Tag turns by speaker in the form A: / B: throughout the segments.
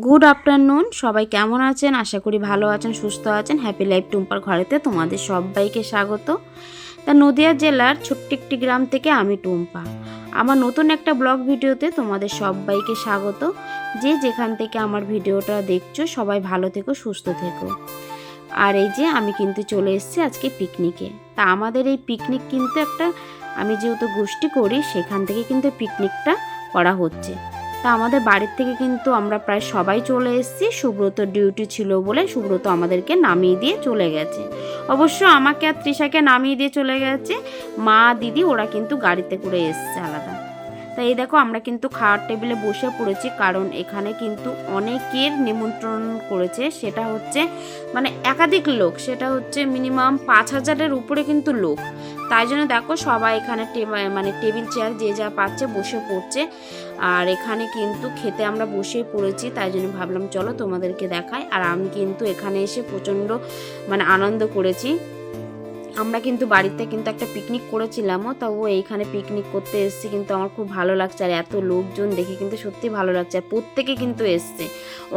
A: Good afternoon সবাই কেমন আছেন? আশা করি ভালো আছেন, সুস্থ আছেন। হ্যাপি লাইফ টুম্পার ঘরেতে তোমাদের সবাইকে স্বাগত। তা নদিয়া জেলার ছোট্ট একটি গ্রাম থেকে আমি টুম্পা। আমার নতুন একটা ব্লগ ভিডিওতে তোমাদের সবাইকে স্বাগত। যে যেখান থেকে আমার ভিডিওটা দেখছ, সবাই ভালো থেকো, সুস্থ থেকো। আর এই যে আমি কিন্তু চলে এসেছি আজকে পিকনিকে তা আমাদের এই পিকনিক কিন্তু একটা, আমি যেহেতু গোষ্ঠী করি, সেখান থেকে কিন্তু পিকনিকটা করা হচ্ছে। তা আমাদের বাড়ির থেকে কিন্তু আমরা প্রায় সবাই চলে এসেছি। সুব্রত ডিউটি ছিল বলে সুব্রত আমাদেরকে নামিয়ে দিয়ে চলে গেছে। অবশ্য আমাকে আর তৃষাকে নামিয়ে দিয়ে চলে গেছে। মা, দিদি ওরা কিন্তু গাড়িতে করে এসছে আলাদা। তাই এই দেখো আমরা কিন্তু খাওয়ার টেবিলে বসে পড়েছি, কারণ এখানে কিন্তু অনেকের নিমন্ত্রণ করেছে। সেটা হচ্ছে মানে একাধিক লোক, সেটা হচ্ছে মিনিমাম পাঁচ হাজারের উপরে কিন্তু লোক। তাই জন্য দেখো সবাই এখানে মানে টেবিল চেয়ার যে যা পাচ্ছে বসে পড়ছে। আর এখানে কিন্তু খেতে আমরা বসেই পড়েছি, তাই জন্য ভাবলাম চলো তোমাদেরকে দেখায় আর আমি কিন্তু এখানে এসে প্রচণ্ড মানে আনন্দ করেছি। আমরা কিন্তু বাড়িতে কিন্তু একটা পিকনিক করেছিলামও তবুও এইখানে পিকনিক করতে এসেছি কিন্তু আমার খুব ভালো লাগছে আর এত লোকজন দেখে কিন্তু সত্যি ভালো লাগছে আর প্রত্যেকে কিন্তু এসছে।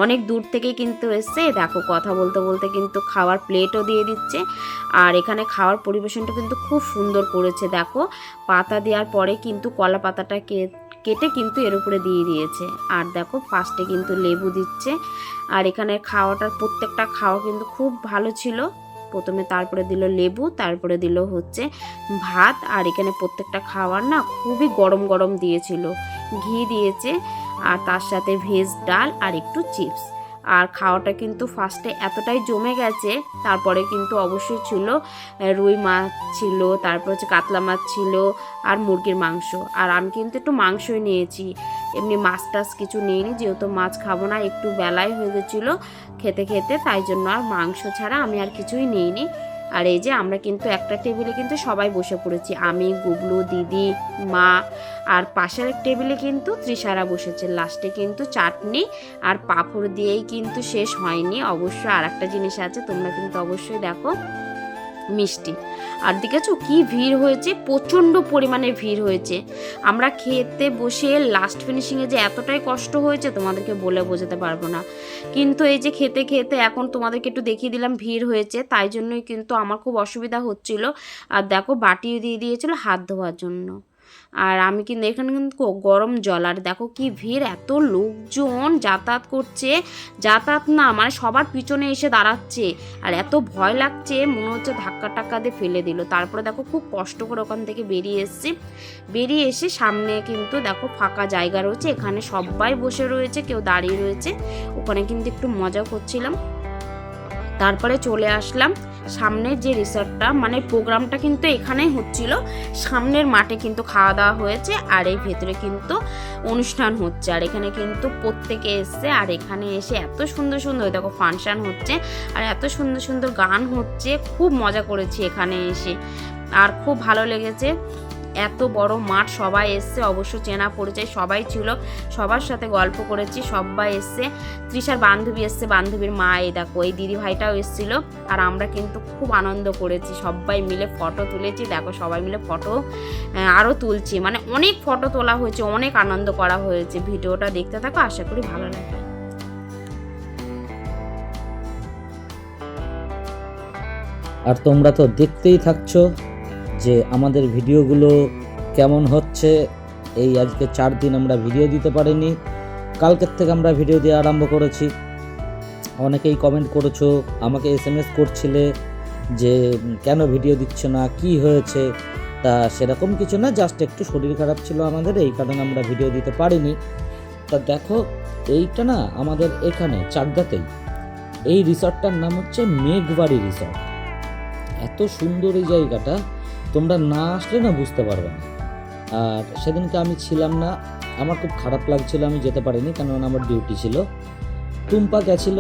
A: অনেক দূর থেকে কিন্তু এসছে, দেখো কথা বলতে বলতে কিন্তু খাওয়ার প্লেটও দিয়ে দিচ্ছে আর এখানে খাওয়ার পরিবেশনটা কিন্তু খুব সুন্দর করেছে, দেখো। পাতা দেওয়ার পরে কিন্তু কলা পাতাটা কেটে কিন্তু এর উপরে দিয়ে দিয়েছে আর দেখো ফার্স্টে কিন্তু লেবু দিচ্ছে। আর এখানে খাওয়াটার প্রত্যেকটা খাওয়া কিন্তু খুব ভালো ছিল। প্রথমে তারপরে দিল লেবু, তারপরে দিল হচ্ছে ভাত, আর এখানে প্রত্যেকটা খাবার না খুবই গরম গরম দিয়েছিল। ঘি দিয়েছে, আর তার সাথে ভেজ ডাল আর একটু চিপস। আর খাওয়াটা কিন্তু ফার্স্টে এতটাই জমে গেছে, তারপরে কিন্তু অবশ্যই ছিল রুই মাছ ছিল, তারপর হচ্ছে কাতলা মাছ ছিল, আর মুরগির মাংস। আর আমি কিন্তু একটু মাংসই নিয়েছি। এমনি মাছ টাছ কিছু নিইনি, যেহেতু মাছ খাব না, একটু বেলায় হয়ে গেছিল খেতে খেতে, তাই জন্য আর মাংস ছাড়া আমি আর কিছুই নিইনি। আর এই যে আমরা কিন্তু একটা টেবিলে কিন্তু সবাই বসে পড়েছি, আমি গুবলু দিদি, মা, আর পাশের টেবিলে কিন্তু ত্রিসারা বসেছে। লাস্টে কিন্তু চাটনি আর পাঁপড় দিয়েই কিন্তু শেষ হয়নি। অবশ্য আর একটা জিনিস আছে, তোমরা কিন্তু অবশ্যই দেখো, মিষ্টি। আর দেখেছ কি ভিড় হয়েছে? প্রচণ্ড পরিমাণে ভিড় হয়েছে। আমরা খেতে বসে লাস্ট ফিনিশিংয়ে যে এতটাই কষ্ট হয়েছে তোমাদেরকে বলে বোঝাতে পারব না। কিন্তু এই যে খেতে খেতে এখন তোমাদেরকে একটু দেখিয়ে দিলাম ভিড় হয়েছে, তাই জন্যই কিন্তু আমার খুব অসুবিধা হচ্ছিল। আর দেখো বাটিও দিয়ে দিয়েছিল হাত ধোয়ার জন্য। আর আমি কিন্তু এখানে কিন্তু গরম জল। আর দেখো কি ভিড়, এত লোকজন যাতায়াত করছে। যাতায়াত না মানে সবার পিছনে এসে দাঁড়াচ্ছে। আর এত ভয় লাগছে, মনে হচ্ছে ধাক্কা টাক্কা দিয়ে ফেলে দিল। তারপরে দেখো খুব কষ্ট করে ওখান থেকে বেরিয়ে এসেছি। বেরিয়ে এসে সামনে কিন্তু দেখো ফাঁকা জায়গা রয়েছে। এখানে সবাই বসে রয়েছে, কেউ দাঁড়িয়ে রয়েছে। ওখানে কিন্তু একটু মজা করছিলাম। তারপরে চলে আসলাম সামনের যে রিসর্টটা মানে প্রোগ্রামটা কিন্তু এখানেই হচ্ছিল। সামনের মাঠে কিন্তু খাওয়া দাওয়া হয়েছে আর এই ভেতরে কিন্তু অনুষ্ঠান হচ্ছে। আর এখানে কিন্তু প্রত্যেকে এসছে আর এখানে এসে এত সুন্দর সুন্দর, দেখো ফাংশান হচ্ছে আর এত সুন্দর সুন্দর গান হচ্ছে। খুব মজা করেছি এখানে এসে। আর খুব ভালো লেগেছে। এত বড় মাঠ সবাই এসছে, অবশ্য চেনা পরিচয় সবাই ছিল, সবার সাথে গল্প করেছি, সবাই এসছে। তৃষার বান্ধবী এসছে, বান্ধবীর মা এই দেখো, এই দিদি ভাইটাও এসেছিল, আর আমরা কিন্তু খুব আনন্দ করেছি, সবাই মিলে ফটো তুলেছি, দেখো সবাই মিলে ফটো আরও তুলছি মানে অনেক ফটো তোলা হয়েছে, অনেক আনন্দ করা হয়েছে, ভিডিওটা দেখতে থাকো, আশা করি ভালো লাগবে।
B: আর তোমরা তো দেখতেই থাকছো যে আমাদের ভিডিওগুলো কেমন হচ্ছে, এই আজকে চার দিন আমরা ভিডিও দিতে পারিনি। কালকের থেকে আমরা ভিডিও দিয়ে আরম্ভ করেছি। অনেকেই কমেন্ট করেছ, আমাকে এস এম এস করছিলে যে, কেন ভিডিও দিচ্ছে না? কি হয়েছে? তা সেরকম কিছু না জাস্ট একটু শরীর খারাপ ছিল আমাদের, এই কারণে আমরা ভিডিও দিতে পারিনি। তা দেখো, এইটা না আমাদের এখানে, চাকদাতেই। এই রিসর্টটার নাম হচ্ছে মেঘবাড়ি রিসর্ট এত সুন্দর এই জায়গাটা তোমরা না আসলে না বুঝতে পারবে না। আর সেদিনকে আমি ছিলাম না, আমার খুব খারাপ লাগছিল, আমি যেতে পারিনি কারণ আমার ডিউটি ছিল। টুম্পা গেছিল,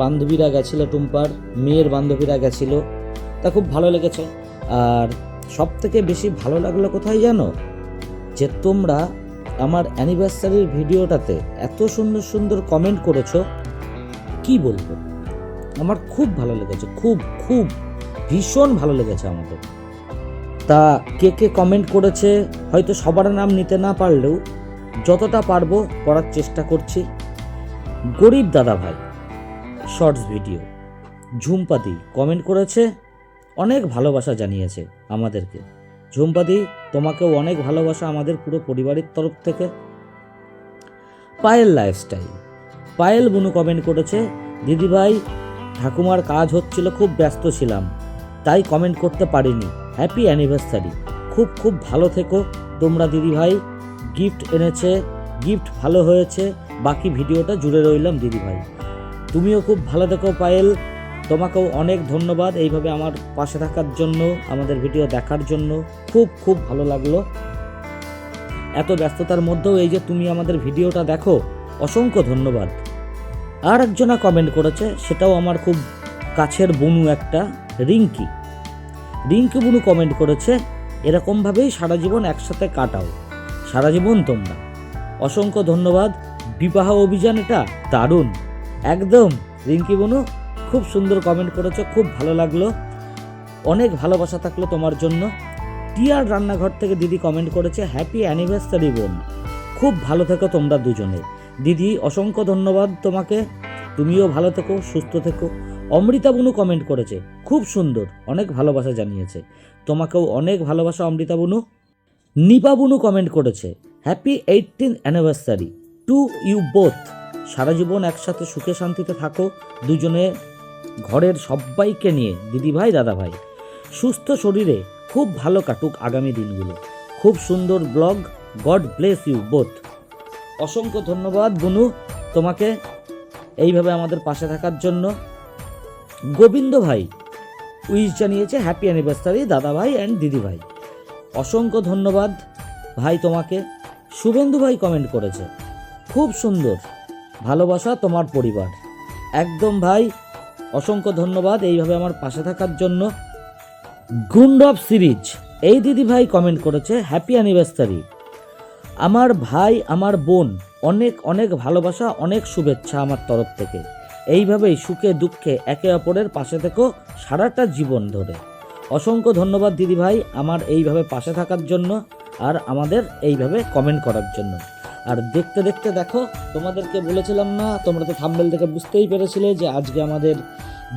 B: বান্ধবীরা গেছিল টুম্পার, মেয়ের বান্ধবীরা গেছিল, তা খুব ভালো লেগেছে। আর সব থেকে বেশি ভালো লাগল কোথায় জানো? যে তোমরা আমার অ্যানিভার্সারির ভিডিওটাতে এত সুন্দর সুন্দর কমেন্ট করেছ, কি বলব? আমার খুব ভালো লেগেছে, খুব খুব ভীষণ ভালো লেগেছে আমাদের। তা কে কে কমেন্ট করেছে, হয়তো সবার নাম নিতে না পারলেও যতটা পারব পড়ার চেষ্টা করছি। গরিব দাদা ভাই শর্টস ভিডিও ঝুমপাতি কমেন্ট করেছে, অনেক ভালোবাসা জানিয়েছে আমাদেরকে। ঝুমপাতি তোমাকেও অনেক ভালোবাসা আমাদের পুরো পরিবারের তরফ থেকে। পায়েল লাইফস্টাইল পায়েল বুনু কমেন্ট করেছে দিদিভাই ঠাকুমার কাজ হচ্ছিল, খুব ব্যস্ত ছিলাম, তাই কমেন্ট করতে পারিনি। Happy anniversary. খুব খুব ভালো থেকো। তোমরা দিদিভাই, গিফট এনেছে, গিফট ভালো হয়েছে, বাকি ভিডিওটা জুড়ে রইলাম দিদিভাই। তুমিও খুব ভালো থেকো পায়েল। তোমাকেও অনেক ধন্যবাদ এইভাবে আমার পাশে থাকার জন্য, আমাদের ভিডিও দেখার জন্য। খুব খুব ভালো লাগল। এত ব্যস্ততার মধ্যেও এই যে তুমি আমাদের ভিডিওটা দেখো, অসংখ্য ধন্যবাদ। আর একজনা কমেন্ট করেছে, সেটাও আমার খুব কাছের বনু একটা, রিঙ্কি। রিঙ্কি বুনু কমেন্ট করেছে, এরকমভাবেই সারা জীবন একসাথে কাটাও। সারা জীবন তোমরা। অসংখ্য ধন্যবাদ। বিবাহ অভিযান এটা দারুণ। একদম, রিঙ্কি বনু। খুব সুন্দর কমেন্ট করেছ, খুব ভালো লাগল। অনেক ভালোবাসা থাকল তোমার জন্য। টিয়ার রান্নাঘর থেকে দিদি কমেন্ট করেছে হ্যাপি অ্যানিভার্সারি বোন। খুব ভালো থেকো তোমরা দুজনে। দিদি, অসংখ্য ধন্যবাদ তোমাকে। তুমিও ভালো থেকো, সুস্থ থেকো। অমৃতা বুনু কমেন্ট করেছে, খুব সুন্দর, অনেক ভালোবাসা জানিয়েছে। তোমাকেও অনেক ভালোবাসা, অমৃতা বুনু। নিপা বুনু কমেন্ট করেছে happy eighteen anniversary to you both সারা জীবন একসাথে সুখে শান্তিতে থাকো, দুজনে ঘরের সবাইকে নিয়ে, দিদিভাই, দাদাভাই। সুস্থ শরীরে খুব ভালো কাটুক আগামী দিনগুলো। খুব সুন্দর blog god bless you both অসংখ্য ধন্যবাদ বুনু তোমাকে এইভাবে আমাদের পাশে থাকার জন্য। গোবিন্দ ভাই। উইশ জানিয়েছে হ্যাপি অ্যানিভার্সারি দাদা ভাই অ্যান্ড দিদি ভাই। অসংখ্য ধন্যবাদ ভাই তোমাকে। শুভেন্দু ভাই কমেন্ট করেছে, খুব সুন্দর। ভালোবাসা তোমার পরিবার। একদম ভাই, অসংখ্য ধন্যবাদ এইভাবে আমার পাশে থাকার জন্য। গুন্ডব সিরিজ, এই দিদি ভাই কমেন্ট করেছে হ্যাপি অ্যানিভার্সারি আমার ভাই, আমার বোন, অনেক অনেক ভালোবাসা, অনেক শুভেচ্ছা আমার তরফ থেকে। এইভাবেই সুখে দুঃখে একে অপরের পাশে থেকো সারাটা জীবন ধরে। অসংখ্য ধন্যবাদ দিদি ভাই আমার এইভাবে পাশে থাকার জন্য আর আমাদের এইভাবে কমেন্ট করার জন্য। আর দেখতে দেখতে দেখো, তোমাদেরকে বলেছিলাম না, তোমরা তো থাম্বেল থেকে বুঝতেই পেরেছিলে যে আজকে আমাদের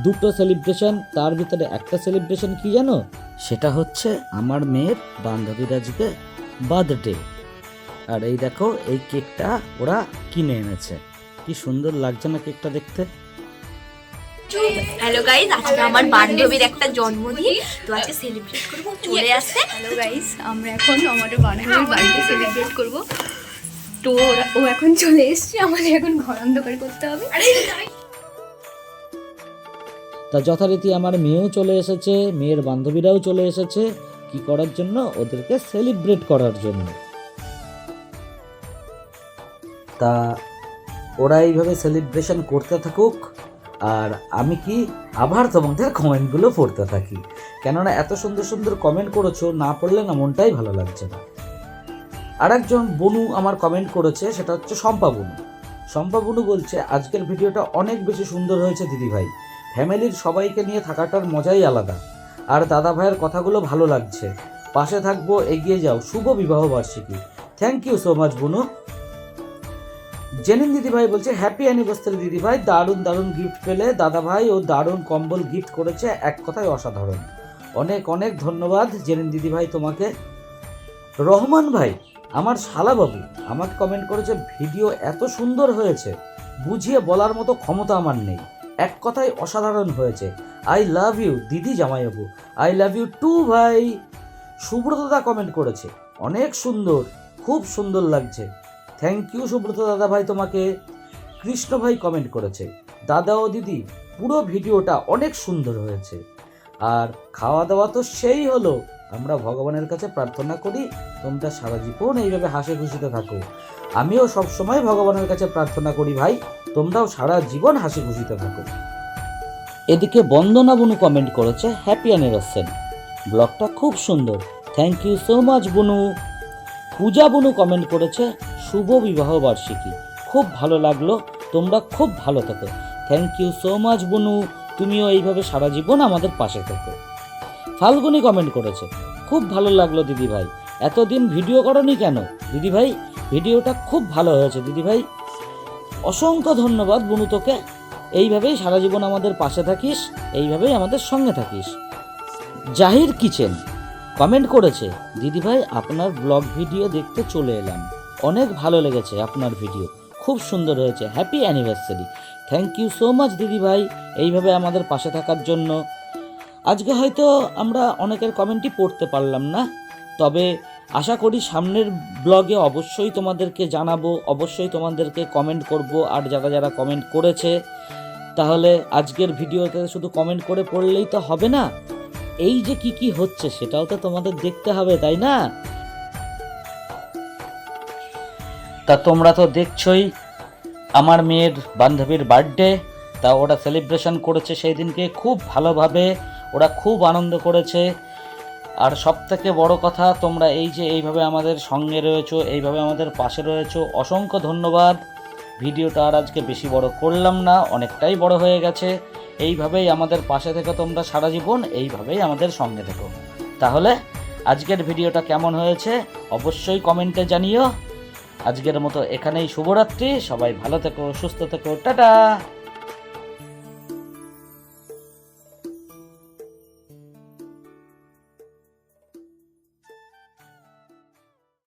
B: দুটো সেলিব্রেশন তার ভিতরে একটা সেলিব্রেশন কি জানো? সেটা হচ্ছে আমার মেয়ের বান্ধবীর আজকে বার্থডে আর এই দেখো, এই কেকটা ওরা কিনে এনেছে। কি সুন্দর লাগছে না কেকটা দেখতে?
C: হ্যালো গাইস আজকে আমার বান্ধবীর একটা জন্মদিন। তো আজকে সেলিব্রেট করব চলে আসছে
D: হ্যালো গাইস আমরা এখন আমাদের বান্ধবীর বাড়িতে সেলিব্রেট করব। তো ও এখন চলে এসছে আমাদের এখন ঘর অন্ধকার করতে হবে।
B: তা যথারীতি আমার মেয়েও চলে এসেছে মেয়ের বান্ধবীরাও চলে এসেছে। কি করার জন্য? ওদেরকে সেলিব্রেট করার জন্য। তা ওরা এইভাবে সেলিব্রেশন করতে থাকুক। আর আমি কি আবার তোমাদের কমেন্টগুলো পড়তে থাকি? কেননা এত সুন্দর সুন্দর কমেন্ট করেছ, না পড়লে না মনটাই ভালো লাগছে না। আর একজন বনু আমার কমেন্ট করেছে, সেটা হচ্ছে শম্পা বনু। শম্পা বনু বলছে, আজকের ভিডিওটা অনেক বেশি সুন্দর হয়েছে দিদিভাই। ফ্যামিলির সবাইকে নিয়ে থাকাটার মজাই আলাদা। আর দাদা ভাইয়ের কথাগুলো ভালো লাগছে। পাশে থাকব, এগিয়ে যাও। শুভ বিবাহ বার্ষিকী। থ্যাংক ইউ সো মাচ বুনু। জেনিন দিদিভাই বলছে হ্যাপি অ্যানিভার্সারি দিদিভাই। দারুণ দারুণ গিফট পেলে দাদা ভাই ও দারুণ কম্বল গিফট করেছে এক কথায় অসাধারণ। অনেক অনেক ধন্যবাদ জেনিন দিদিভাই তোমাকে। রহমান ভাই, আমার শালাবাবু, আমাকে কমেন্ট করেছে, ভিডিও এত সুন্দর হয়েছে। বুঝিয়ে বলার মতো ক্ষমতা আমার নেই। এক কথায় অসাধারণ হয়েছে। আই লাভ ইউ দিদি জামাইবাবু। আই লাভ ইউ টু ভাই। সুব্রত দাদা কমেন্ট করেছে, অনেক সুন্দর, খুব সুন্দর লাগছে। থ্যাংক ইউ সুব্রত দাদা ভাই তোমাকে। কৃষ্ণ ভাই কমেন্ট করেছে, দাদা ও দিদি, পুরো ভিডিওটা অনেক সুন্দর হয়েছে। আর খাওয়া দাওয়া তো সেই হলো, আমরা ভগবানের কাছে প্রার্থনা করি তোমরা সারা জীবন এইভাবে হাসি খুশিতে থাকো। আমিও সবসময় ভগবানের কাছে প্রার্থনা করি ভাই, তোমরাও সারা জীবন হাসি খুশিতে থাকো। এদিকে বন্দনা বুনু কমেন্ট করেছে হ্যাপি অ্যানিভার্সারি ব্লগটা খুব সুন্দর। থ্যাংক ইউ সো মাচ বুনু। পূজা বুনু কমেন্ট করেছে শুভ বিবাহ বার্ষিকী। খুব ভালো লাগল, তোমরা খুব ভালো থেকো। থ্যাংক ইউ সো মাচ বুনু। তুমিও এইভাবে সারা জীবন আমাদের পাশে থেকো। ফাল্গুনি কমেন্ট করেছে, খুব ভালো লাগল দিদি ভাই এতদিন ভিডিও করনি কেন? দিদি ভাই ভিডিওটা খুব ভালো হয়েছে দিদি ভাই অসংখ্য ধন্যবাদ, বনু তোকে। এইভাবেই সারা জীবন আমাদের পাশে থাকিস, এইভাবেই আমাদের সঙ্গে থাকিস। জাহির কিচেন। কমেন্ট করেছে, দিদিভাই, আপনার ব্লগ ভিডিও দেখতে চলে এলাম। অনেক ভালো লেগেছে আপনার ভিডিও। খুব সুন্দর হয়েছে। Happy anniversary thank you so much দিদিভাই এইভাবে আমাদের পাশে থাকার জন্য। আজকে হয়তো আমরা অনেকের কমেন্টই পড়তে পারলাম না। তবে আশা করি সামনের ব্লগে অবশ্যই তোমাদেরকে জানাব, অবশ্যই তোমাদেরকে কমেন্ট করব। আর যারা যারা কমেন্ট করেছে, তাহলে আজকের ভিডিওতে শুধু কমেন্ট করে পড়লেই তো হবে না। এই যে কি কি হচ্ছে, সেটাও তো তোমাদের দেখতে হবে, তাই না? তা তোমরা তো দেখছই, আমার মেয়ের বান্ধবীর বার্থডে, তা ওরা সেলিব্রেশন করেছে সেই দিনকে খুব ভালোভাবে, ওরা খুব আনন্দ করেছে। আর সব থেকে বড় কথা, তোমরা এই যে এইভাবে আমাদের সঙ্গে রয়েছো, এইভাবে আমাদের পাশে রয়েছো, অসংখ্য ধন্যবাদ। ভিডিওটা আর আজকে বেশি বড় করলাম না, অনেকটাই বড় হয়ে গেছে। এইভাবেই আমাদের পাশে থেকে তোমরা সারা জীবন, এইভাবেই আমাদের সঙ্গে থেকো। তাহলে, আজকের ভিডিওটা কেমন হয়েছে, অবশ্যই কমেন্টে জানিও। আজকের মতো এখানেই শুভরাত্রি। সবাই ভালো থেকো সুস্থ থেকো। টাটা!